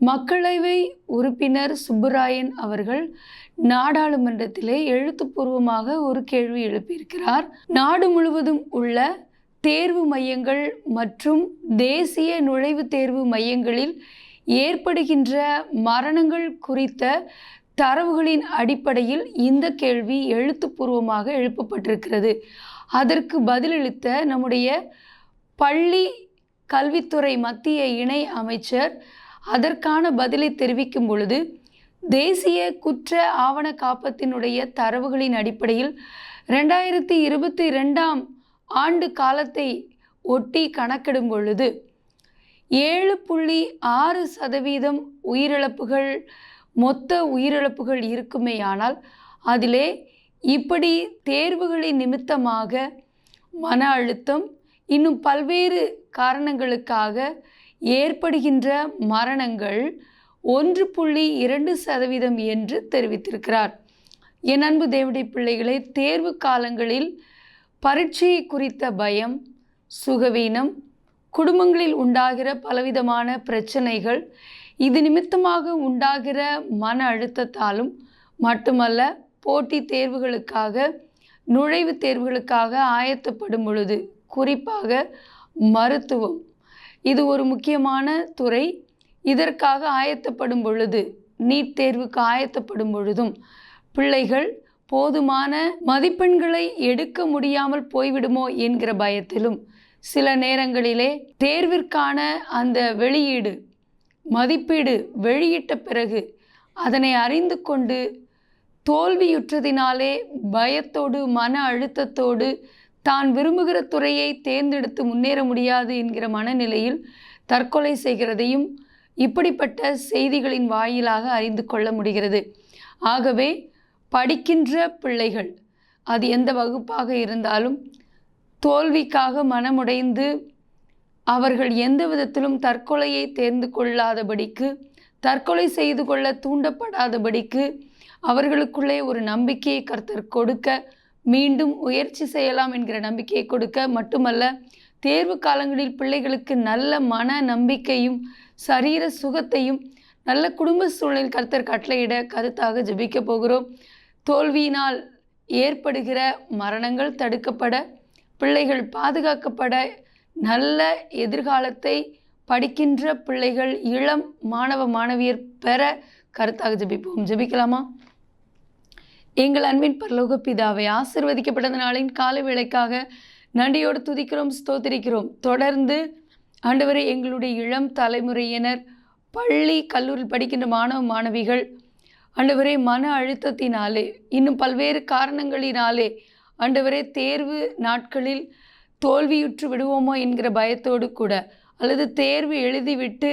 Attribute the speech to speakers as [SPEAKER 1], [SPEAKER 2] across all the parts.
[SPEAKER 1] மக்களவை உறுப்பினர் சுப்புராயன் அவர்கள் நாடாளுமன்றத்திலே எழுத்துப்பூர்வமாக ஒரு கேள்வி எழுப்பியிருக்கிறார். நாடு முழுவதும் உள்ள தேர்வு மையங்கள் மற்றும் தேசிய நுழைவுத் தேர்வு மையங்களில் ஏற்படுகின்ற மரணங்கள் குறித்த தரவுகளின் அடிப்படையில் இந்த கேள்வி எழுத்துப்பூர்வமாக எழுப்பப்பட்டிருக்கிறது. அதற்கு பதிலளித்த நம்முடைய பள்ளி கல்வித்துறை மத்திய இணை அமைச்சர் அதற்கான பதிலை தெரிவிக்கும் பொழுது தேசிய குற்ற ஆவண காப்பத்தினுடைய தரவுகளின் அடிப்படையில் ரெண்டாயிரத்தி இருபத்தி ரெண்டாம் ஆண்டு காலத்தை ஒட்டி கணக்கிடும் பொழுது ஏழு புள்ளி ஆறு சதவீதம் உயிரிழப்புகள் மொத்த உயிரிழப்புகள் இருக்குமேயானால் அதிலே இப்படி தேர்வுகளின் நிமித்தமாக மன அழுத்தம் இன்னும் பல்வேறு காரணங்களுக்காக ஏற்படுகின்ற மரணங்கள் ஒன்று புள்ளி இரண்டு சதவீதம் என்று தெரிவித்திருக்கிறார். என் அன்பு தேவடி பிள்ளைகளை தேர்வு காலங்களில் பரீட்சை குறித்த பயம் சுகவீனம் குடும்பங்களில் உண்டாகிற பலவிதமான பிரச்சனைகள் இது நிமித்தமாக உண்டாகிற மன அழுத்தத்தாலும் மட்டுமல்ல போட்டி தேர்வுகளுக்காக நுழைவுத் தேர்வுகளுக்காக ஆயத்தப்படும் பொழுது குறிப்பாக மருத்துவம் இது ஒரு முக்கியமான துறை. இதற்காக ஆயத்தப்படும் பொழுது நீட் தேர்வுக்கு ஆயத்தப்படும் பொழுதும் பிள்ளைகள் போதுமான மதிப்பெண்களை எடுக்க முடியாமல் போய்விடுமோ என்கிற பயத்திலும் சில நேரங்களிலே தேர்விற்கான அந்த வெளியீடு மதிப்பீடு வெளியிட்ட பிறகு அதனை அறிந்து கொண்டு தோல்வியுற்றதினாலே பயத்தோடு மன அழுத்தத்தோடு தான் விரும்புகிற துறையை தேர்ந்தெடுத்து முன்னேற முடியாது என்கிற மனநிலையில் தற்கொலை செய்கிறதையும் இப்படிப்பட்ட செய்திகளின் வாயிலாக அறிந்து கொள்ள முடிகிறது. ஆகவே படிக்கின்ற பிள்ளைகள் அது எந்த வகுப்பாக இருந்தாலும் தோல்விக்காக மனமுடைந்து அவர்கள் எந்த விதத்திலும் தற்கொலையை தேர்ந்து கொள்ளாதபடிக்கு தற்கொலை செய்து கொள்ள தூண்டப்படாதபடிக்கு அவர்களுக்குள்ளே ஒரு நம்பிக்கையை கர்த்தர் கொடுக்க மீண்டும் முயற்சி செய்யலாம் என்கிற நம்பிக்கையை கொடுக்க மட்டுமல்ல தேர்வு காலங்களில் பிள்ளைகளுக்கு நல்ல மன நம்பிக்கையும் சரீர சுகத்தையும் நல்ல குடும்ப சூழ்நிலை கருத்தர் கட்டளையிட கருத்தாக ஜெபிக்க போகிறோம். தோல்வியினால் ஏற்படுகிற மரணங்கள் தடுக்கப்பட பிள்ளைகள் பாதுகாக்கப்பட நல்ல எதிர்காலத்தை படிக்கின்ற பிள்ளைகள் இளம் மாணவ மாணவியர் பெற கருத்தாக ஜெபிப்போம். ஜெபிக்கலாமா? எங்கள் அன்பின் பரலோக பிதாவை ஆசிர்வதிக்கப்பட்ட நாளின் காலை வேளைக்காக நன்றியோடு துதிக்கிறோம் ஸ்தோத்திரிக்கிறோம். தொடர்ந்து ஆண்டவரை எங்களுடைய இளம் தலைமுறையினர் பள்ளி கல்லூரி படிக்கின்ற மாணவ மாணவிகள் ஆண்டவரே மன அழுத்தத்தினாலே இன்னும் பல்வேறு காரணங்களினாலே ஆண்டவரே தேர்வு நாட்களில் தோல்வியுற்று விடுவோமோ என்கிற பயத்தோடு கூட அல்லது தேர்வு எழுதிவிட்டு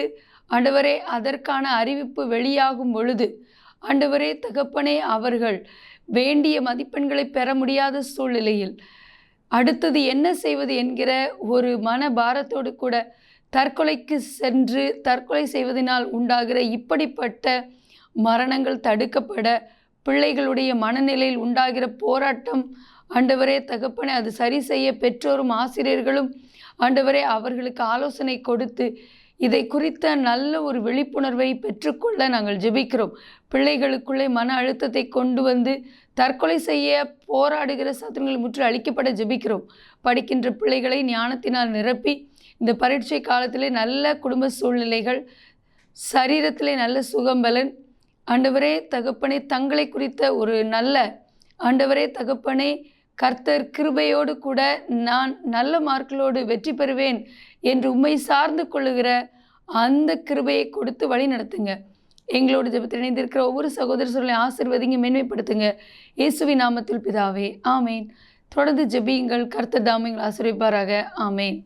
[SPEAKER 1] ஆண்டவரே அதற்கான அறிவிப்பு வெளியாகும் பொழுது ஆண்டவரே தகப்பனே அவர்கள் வேண்டிய மதிப்பெண்களை பெற முடியாத சூழ்நிலையில் அடுத்தது என்ன செய்வது என்கிற ஒரு மன பாரத்தோடு கூட தற்கொலைக்கு சென்று தற்கொலை செய்வதனால் உண்டாகிற இப்படிப்பட்ட மரணங்கள் தடுக்கப்பட பிள்ளைகளுடைய மனநிலையில் உண்டாகிற போராட்டம் ஆண்டவரே தகப்பனை அது சரி செய்ய பெற்றோரும் ஆசிரியர்களும் ஆண்டவரே அவர்களுக்கு ஆலோசனை கொடுத்து இதை குறித்த நல்ல ஒரு விழிப்புணர்வை பெற்றுக்கொள்ள நாங்கள் ஜெபிக்கிறோம். பிள்ளைகளுக்குள்ளே மன அழுத்தத்தை கொண்டு வந்து தற்கொலை செய்ய போராடுகிற சத்துருங்கள் முற்று அழிக்கப்பட ஜெபிக்கிறோம். படிக்கின்ற பிள்ளைகளை ஞானத்தினால் நிரப்பி இந்த பரீட்சை காலத்திலே நல்ல குடும்ப சூழ்நிலைகள் சரீரத்திலே நல்ல சுகம்பலன் ஆண்டவரே தகப்பனே தங்களை குறித்த ஒரு நல்ல ஆண்டவரே தகப்பனே கர்த்தர் கிருபையோடு கூட நான் நல்ல மார்க்களோடு வெற்றி பெறுவேன் என்று உண்மை சார்ந்து கொள்ளுகிற அந்த கிருபையை கொடுத்து வழி நடத்துங்க. எங்களோடு ஜபத்தில் இணைந்திருக்கிற ஒவ்வொரு சகோதர சொல்லை ஆசிர்வதிங்க மேன்மைப்படுத்துங்க. இயேசுவி நாமத்தில் பிதாவே ஆமேன். தொடர்ந்து ஜெபியுங்கள் கர்த்தர் தாமியங்கள் ஆசிர்விப்பாராக ஆமேன்.